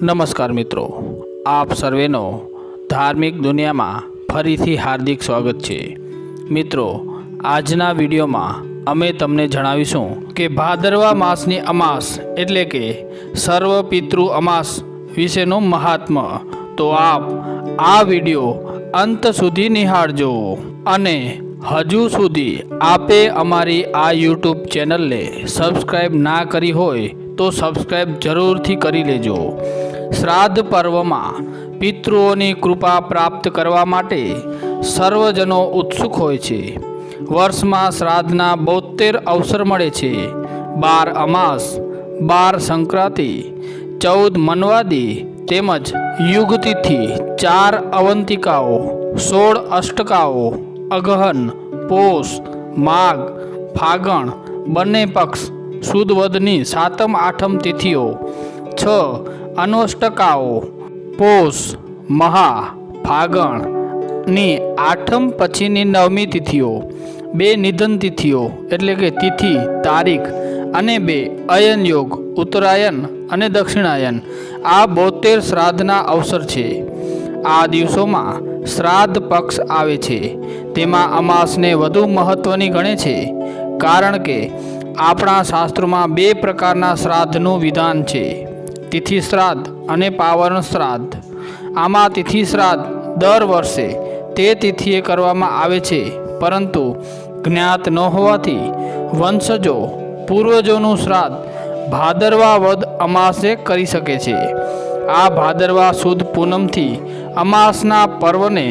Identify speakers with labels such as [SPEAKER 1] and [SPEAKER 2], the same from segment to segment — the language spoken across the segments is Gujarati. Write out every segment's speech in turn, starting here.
[SPEAKER 1] નમસ્કાર મિત્રો. આપ સર્વેનો ધાર્મિક દુનિયામાં ફરીથી હાર્દિક સ્વાગત છે. મિત્રો, આજના વિડીયોમાં અમે તમને જણાવીશું કે ભાદરવા માસની અમાસ એટલે કે સર્વ પિતૃ અમાસ વિશેનું મહાત્મ્ય તો આપ આ વીડિયો અંત સુધી નિહાળજો અને હજુ સુધી આપે અમારી આ યુટ્યુબ ચેનલને સબસ્ક્રાઈબ ના કરી હોય તો સબસ્ક્રાઈબ જરૂરથી કરી લેજો. શ્રાદ્ધ પર્વમાં પિતૃઓની કૃપા પ્રાપ્ત કરવા માટે સર્વજનો ઉત્સુક હોય છે. વર્ષમાં શ્રાદ્ધના બોતેર અવસર મળે છે. બાર અમાસ, બાર સંક્રાંતિ, ચૌદ મનવાદી તેમજ યુગતિથિ ચાર અવંતિકાઓ, સોળ અષ્ટકાઓ, અગહન, પોષ, માઘ, ફાગણ, બંને પક્ષ સુદવદની સાતમ આઠમ તિથિઓ, છ અનોષ્ટકાઓ, પોષ, મહા ફાગણની આઠમ પછીની નવમી તિથિઓ, બે નિધન તિથિઓ એટલે કે તિથિ, તારીખ અને બે અયન યોગ, ઉત્તરાયણ અને દક્ષિણાયન. આ બોતેર શ્રાદ્ધના અવસર છે. આ દિવસોમાં શ્રાદ્ધ પક્ષ આવે છે. તેમાં અમાસને વધુ મહત્ત્વની ગણે છે. કારણ કે આપણા શાસ્ત્રોમાં બે પ્રકારના શ્રાદ્ધનું વિધાન છે. તિથિ શ્રાદ્ધ અને પાવન શ્રાદ્ધ. આમાં તિથિ શ્રાદ્ધ દર વર્ષે તે તિથિએ કરવામાં આવે છે, પરંતુ જ્ઞાત ન હોવાથી વંશજો પૂર્વજોનું શ્રાદ્ધ ભાદરવા વદ અમાસે કરી શકે છે. આ ભાદરવા સુદ પૂનમથી અમાસના પર્વને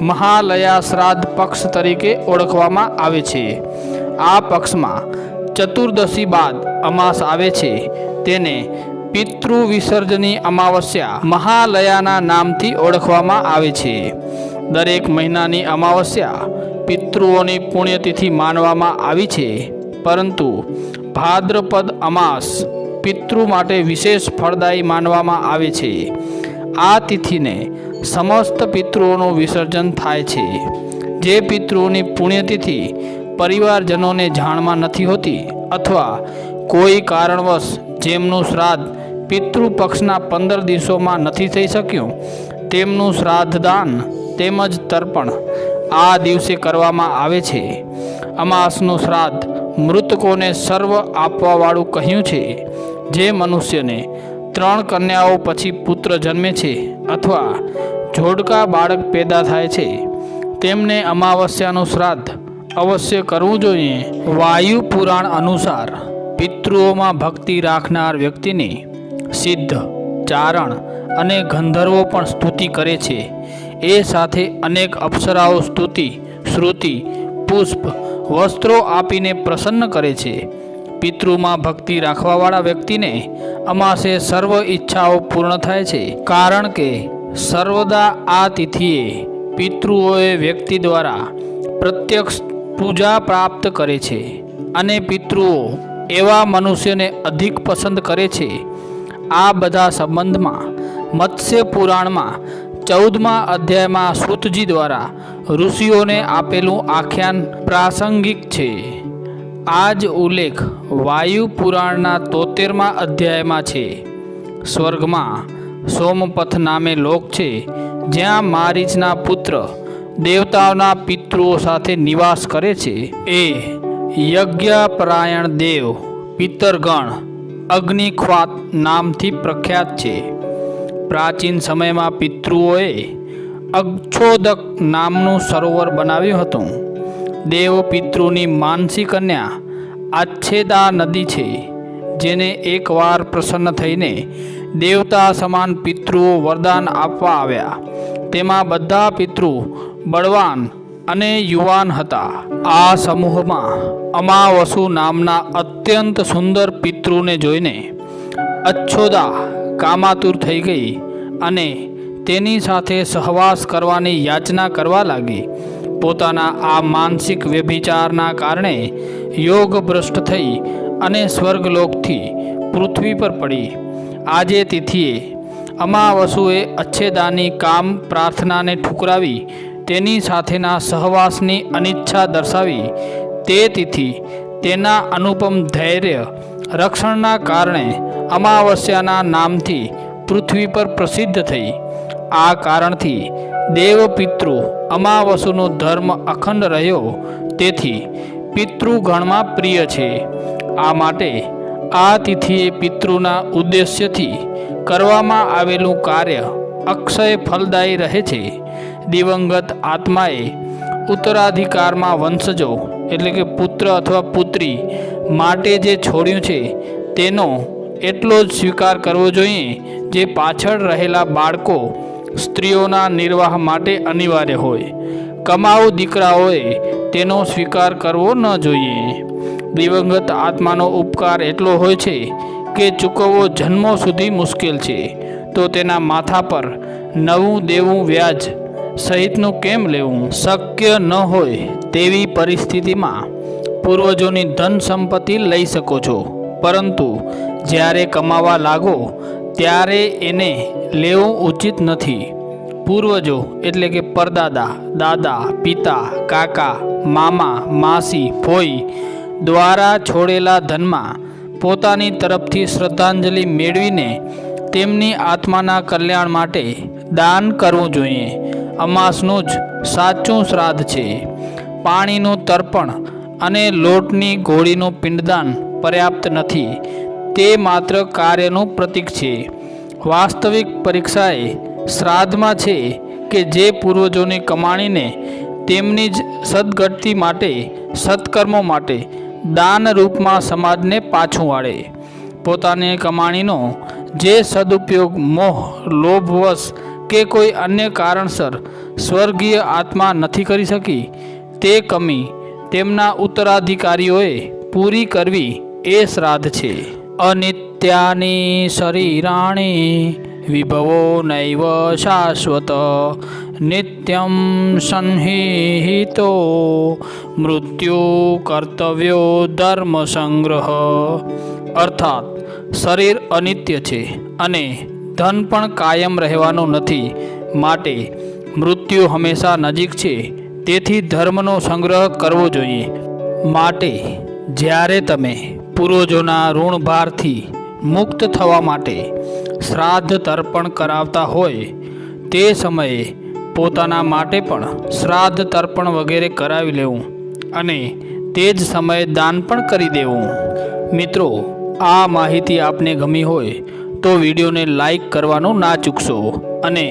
[SPEAKER 1] મહાલયા શ્રાદ્ધ પક્ષ તરીકે ઓળખવામાં આવે છે. આ પક્ષમાં ચતુર્દશી બાદ અમાસ આવે છે, તેને પિતૃ વિસર્જની અમાવસ્યા મહાલયાના નામથી ઓળખવામાં આવે છે. દરેક મહિનાની અમાવસ્યા પિતૃઓની પુણ્યતિથિ માનવામાં આવી છે. પરંતુ ભાદ્રપદ અમાસ પિતૃ માટે વિશેષ ફળદાયી માનવામાં આવે છે. આ તિથિને સમસ્ત પિતૃઓનું વિસર્જન થાય છે. જે પિતૃઓની પુણ્યતિથિ પરિવારજનોને જાણમાં નથી હોતી અથવા કોઈ કારણવશ જેમનું શ્રાદ્ધ પિતૃ પક્ષના પંદર દિવસોમાં નથી થઈ શક્યું. તેમનું શ્રાદ્ધદાન તેમજ તર્પણ આ દિવસે કરવામાં આવે છે. અમાસનું શ્રાદ્ધ મૃતકોને સર્વ આપવાવાળું કહ્યું છે. જે મનુષ્યને ત્રણ કન્યાઓ પછી પુત્ર જન્મે છે અથવા જોડકા બાળક પેદા થાય છે, તેમને અમાવસ્યાનું શ્રાદ્ધ અવશ્ય કરવું જોઈએ. વાયુ પુરાણ અનુસાર પિતૃઓમાં ભક્તિ રાખનાર વ્યક્તિની સિદ્ધ, ચારણ અને ગંધર્વો પણ સ્તુતિ કરે છે. એ સાથે અનેક અપ્સરાઓ સ્તુતિ, શ્રુતિ, પુષ્પ, વસ્ત્રો આપીને પ્રસન્ન કરે છે. પિતૃમાં ભક્તિ રાખવાવાળા વ્યક્તિને અમાસે સર્વ ઈચ્છાઓ પૂર્ણ થાય છે. કારણ કે સર્વદા આ તિથિએ પિતૃઓએ વ્યક્તિ દ્વારા પ્રત્યક્ષ પૂજા પ્રાપ્ત કરે છે અને પિતૃઓ એવા મનુષ્યને અધિક પસંદ કરે છે આ બધા સંબંધમાં મત્સ્ય પુરાણમાં ચૌદમા અધ્યાયમાં સૂતજી દ્વારા ઋષિઓને આપેલું આખ્યાન પ્રાસંગિક છે. આ જ ઉલ્લેખ વાયુ પુરાણના તોતેરમા અધ્યાયમાં છે. સ્વર્ગમાં સોમપથ નામે લોક છે, જ્યાં મારીચના પુત્ર દેવતાઓના પિતૃઓ સાથે નિવાસ કરે છે. એ યજ્ઞપરાયણ દેવ પિતરગણ અગ્નિખ્વાત નામથી પ્રખ્યાત છે. પ્રાચીન સમયમાં પિતૃઓએ અક્ષોદક નામનું સરોવર બનાવ્યું હતું. દેવ પિતૃની માનસી કન્યા આચ્છેદા નદી છે, જેને એકવાર પ્રસન્ન થઈને દેવતા સમાન પિતૃઓ વરદાન આપવા આવ્યા. તેમાં બધા પિતૃ બળવાન અને યુવાન હતા. આ સમૂહમાં અમાવસુ નામના અત્યંત સુંદર પિતૃને જોઈને અચ્છોદા કામાતુર થઈ ગઈ અને તેની સાથે સહવાસ કરવાની યાચના કરવા લાગી. પોતાના આ માનસિક વ્યભિચારના કારણે યોગ ભ્રષ્ટ થઈ અને સ્વર્ગલોકથી પૃથ્વી પર પડી. આજે તિથિએ અમાવસુએ અચ્છેદાની કામ પ્રાર્થનાને ઠુકરાવી તેની સાથેના સહવાસની અનિચ્છા દર્શાવી તે તિથિ તેના અનુપમ ધૈર્ય રક્ષણના કારણે અમાવસ્યાના નામથી પૃથ્વી પર પ્રસિદ્ધ થઈ. આ કારણથી દેવ પિતૃ અમાવસુનો ધર્મ અખંડ રહ્યો. તેથી પિતૃગણમાં પ્રિય છે. આ માટે આ તિથિએ પિતૃના ઉદ્દેશ્યથી કરવામાં આવેલું કાર્ય અક્ષય ફલદાયી રહે છે. દિવંગત આત્માએ ઉત્તરાધિકારમાં વંશજો, એટલે કે પુત્ર અથવા પુત્રી, માટે જે છોડ્યું છે, તેનો એટલો જ સ્વીકાર કરવો જોઈએ જે પાછળ રહેલા બાળકો સ્ત્રીઓના નિર્વાહ માટે અનિવાર્ય હોય. કમાઉ દીકરાઓએ તેનો સ્વીકાર કરવો ન જોઈએ. દિવંગત આત્માનો ઉપકાર એટલો હોય છે કે ચૂકવવો જન્મો સુધી મુશ્કેલ છે. તો તેના માથા પર નવું દેવું વ્યાજ સહિતનું કેમ લેવું? શક્ય ન હોય તેવી પરિસ્થિતિમાં પૂર્વજોની ધન સંપત્તિ લઈ શકો છો. પરંતુ જ્યારે કમાવા લાગો, ત્યારે એને લેવું ઉચિત નથી. પૂર્વજો એટલે કે પરદાદા, દાદા, પિતા, કાકા, મામા, માસી ફોઈ દ્વારા છોડેલા ધનમાં પોતાની તરફથી શ્રદ્ધાંજલિ મેળવીને તેમની આત્માના કલ્યાણ માટે દાન કરવું જોઈએ. અમાસનું જ સાચું શ્રાદ્ધ છે. પાણીનું તર્પણ અને લોટની ગોળીનું પિંડદાન પર્યાપ્ત નથી. તે માત્ર કાર્યનું પ્રતીક છે. વાસ્તવિક પરીક્ષા એ શ્રાદ્ધમાં છે કે જે પૂર્વજોની કમાણીને તેમની જ સદગતિ માટે, સત્કર્મો માટે દાન રૂપમાં સમાજને પાછું વાળે પોતાની કમાણીનો જે સદુપયોગ, મોહ, લોભવશ કે કોઈ અન્ય કારણસર સ્વર્ગીય આત્મા નથી કરી શકી? તે કમી તેમના ઉત્તરાધિકારીઓએ પૂરી કરવી એ શ્રાદ્ધ છે. અનિત્યાની શરીરાણી વિભવો નૈવ શાશ્વત. નિત્યમ સંહિતો મૃત્યુ કર્તવ્યો ધર્મ સંગ્રહ અર્થાત શરીર અનિત્ય છે અને ધન પણ કાયમ રહેવાનું નથી. માટે મૃત્યુ હંમેશા નજીક છે. તેથી ધર્મનો સંગ્રહ કરવો જોઈએ. માટે જ્યારે તમે પૂર્વજોના ઋણભારથી મુક્ત થવા માટે શ્રાદ્ધ તર્પણ કરાવતા હોય, તે સમયે પોતાના માટે પણ શ્રાદ્ધ તર્પણ વગેરે કરાવી લેવું અને તે જ સમયે દાન પણ કરી દેવું. મિત્રો, આ માહિતી આપને ગમી હોય તો વિડીયોને લાઈક કરવાનું ના ચૂકશો અને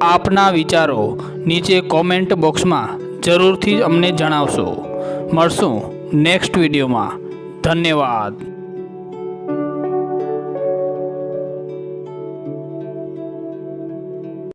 [SPEAKER 1] આપના વિચારો નીચે કોમેન્ટ બોક્સમાં જરૂરથી અમને જણાવશો. મળશું નેક્સ્ટ વિડીયોમાં. ધન્યવાદ.